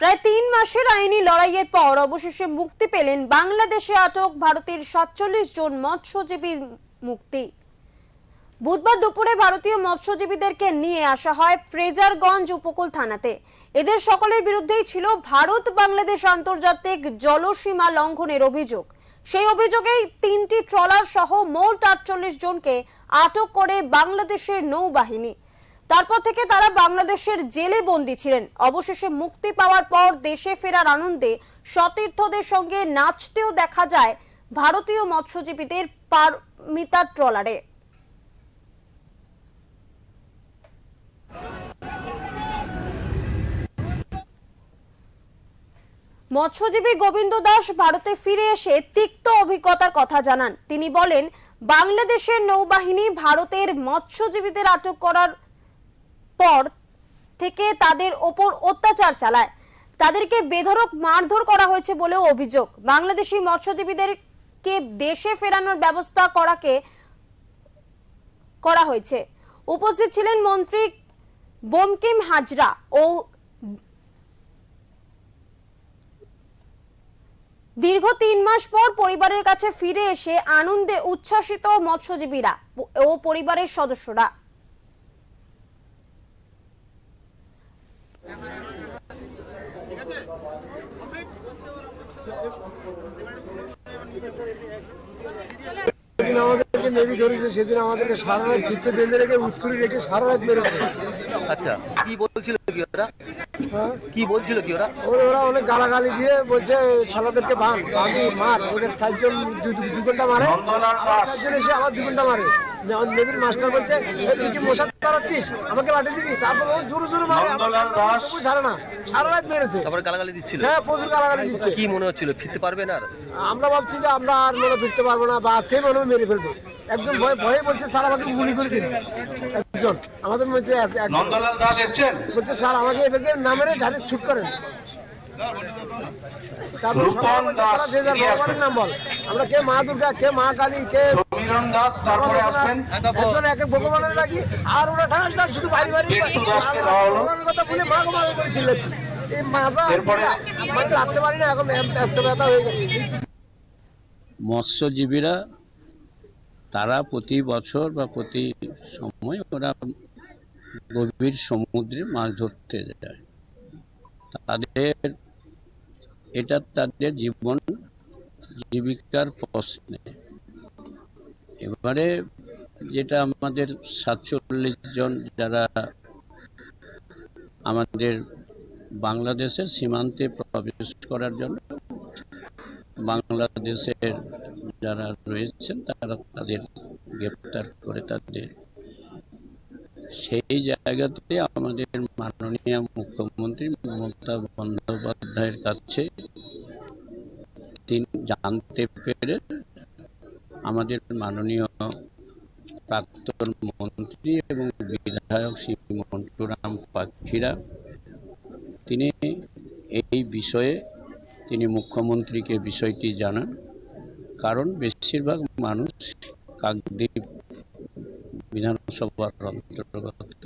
প্রায় তিন মাসের আইনি লড়াইয়ের পর অবশেষে মুক্তি পেলেন বাংলাদেশে আটক ভারতের সাতচল্লিশ জন মৎস্যজীবী মুক্তি। বুধবার দুপুরে ভারতীয় মৎস্যজীবীদেরকে নিয়ে আসা হয় ফ্রেজারগঞ্জ উপকূল থানাতে। এদের সকলের বিরুদ্ধেই ছিল ভারত বাংলাদেশ আন্তর্জাতিক জলসীমা লঙ্ঘনের অভিযোগ। সেই অভিযোগেই তিনটি ট্রলার সহ মোট আটচল্লিশ জনকে আটক করে বাংলাদেশের নৌবাহিনী। তারপর থেকে তারা বাংলাদেশের জেলে বন্দী ছিলেন। অবশেষে মুক্তি পাওয়ার পর দেশে ফেরার আনন্দে সতীর্থদের সঙ্গে নাচতেও দেখা যায় ভারতীয় মৎস্যজীবীদের পারমিতা ট্রলারে। মৎস্যজীবী গোবিন্দ দাস ভারতে ফিরে এসে তিক্ত অভিজ্ঞতার কথা জানান। তিনি বলেন, বাংলাদেশের নৌবাহিনী ভারতের মৎস্যজীবীদের আটক করার পর থেকে তাদের ওপর অত্যাচার চালায়। তাদেরকে বেধড়ক মারধর করা হয়েছে বলেও অভিযোগ। বাংলাদেশি মৎস্যজীবীদেরকে দেশে ফেরানোর ব্যবস্থা করাকে করা হয়েছে। উপস্থিত ছিলেন মন্ত্রী বোমকিম হাজরা ও দীর্ঘ তিন মাস পর পরিবারের কাছে ফিরে এসে আনন্দে উচ্ছ্বাসিত মৎস্যজীবীরা ও পরিবারের সদস্যরা। সেদিন আমাদেরকে নেভি ধরেছে সেদিন আমাদেরকে সারা রাত পিছিয়ে বেঁধে রেখে উৎকুরি রেখে সারা রাত মেরেছে। আচ্ছা কি বলছিল কি ওরা? হ্যাঁ? কি বলছিল কি ওরা? ওরা ওরা অনেক গালাগালি দিয়ে বলছে শালাদেরকে ভাঙ ভাঙি মার। ওদের চারজন দু ঘণ্টা মারে আর চারজন এসে আবার দু ঘণ্টা মারে। আমার নেভির মাস্টার বলছে তুই কি মশা তাড়াচ্ছিস আমাকে লাঠি দিবি? তারপর ও জোরে জোরে মারে। ছাড়ে না সারা রাত মেরেছে। তারপরে গালাগালি দিচ্ছিল? হ্যাঁ প্রচুর গালাগালি দিচ্ছে। কি মনে হচ্ছিল ফিরতে পারবে না আমরা ভাবছি যে আমরা আর মনে ফিরতে পারব না বা সে মনে মেরে ফেলব। একজন ভয়ে ভয়ে বলছে স্যার আমাকে গুলি করে দিন। একজন। আমাদের মধ্যে নন্দলাল দাস এসছেন? বলছে স্যার আমাকে এভাবে না মেরে ডাইরেক্ট শুট করেন। তারপর রূপন সবাই বলছে, দাস, "স্যার, যে যার ভগবানের নাম বল। আমরা কে মা দুর্গা কে মা কালী কে সমীরণ দাস তারপরে আসবেন একজন এক এক ভগবানের লাগি আর ওরা ঠাস ঠাস শুধু বাড়ি বাড়ি কথা বলে মা গো করে চিল্লাচ্ছি। এই মাথা এরপরে? রাখতে পারি না এখন এত ব্যথা হয়ে গেছে। মৎস্যজীবীরা তারা প্রতি বছর বা প্রতি সময় ওরা গভীর সমুদ্রে মাছ ধরতে যায়। তাদের এটা তাদের জীবন জীবিকার প্রশ্নে। এবারে যেটা আমাদের সাতচল্লিশ জন যারা আমাদের বাংলাদেশের সীমান্তে প্রবেশ করার জন্য বাংলাদেশের যারা রয়েছেন, তারা তাদের গ্রেপ্তার করে তাদের সেই জায়গাতে আমাদের মাননীয় মুখ্যমন্ত্রী মমতা বন্দ্যোপাধ্যায়ের কাছে তিনি জানতে পেরে আমাদের মাননীয় প্রাক্তন মন্ত্রী এবং বিধায়ক শ্রী মন্টুরাম পাখিরা, তিনি এই বিষয়ে, তিনি মুখ্যমন্ত্রীকে বিষয়টি জানান। কারণ বেশিরভাগ মানুষ কাকদ্বীপ বিধানসভার অন্তর্গত।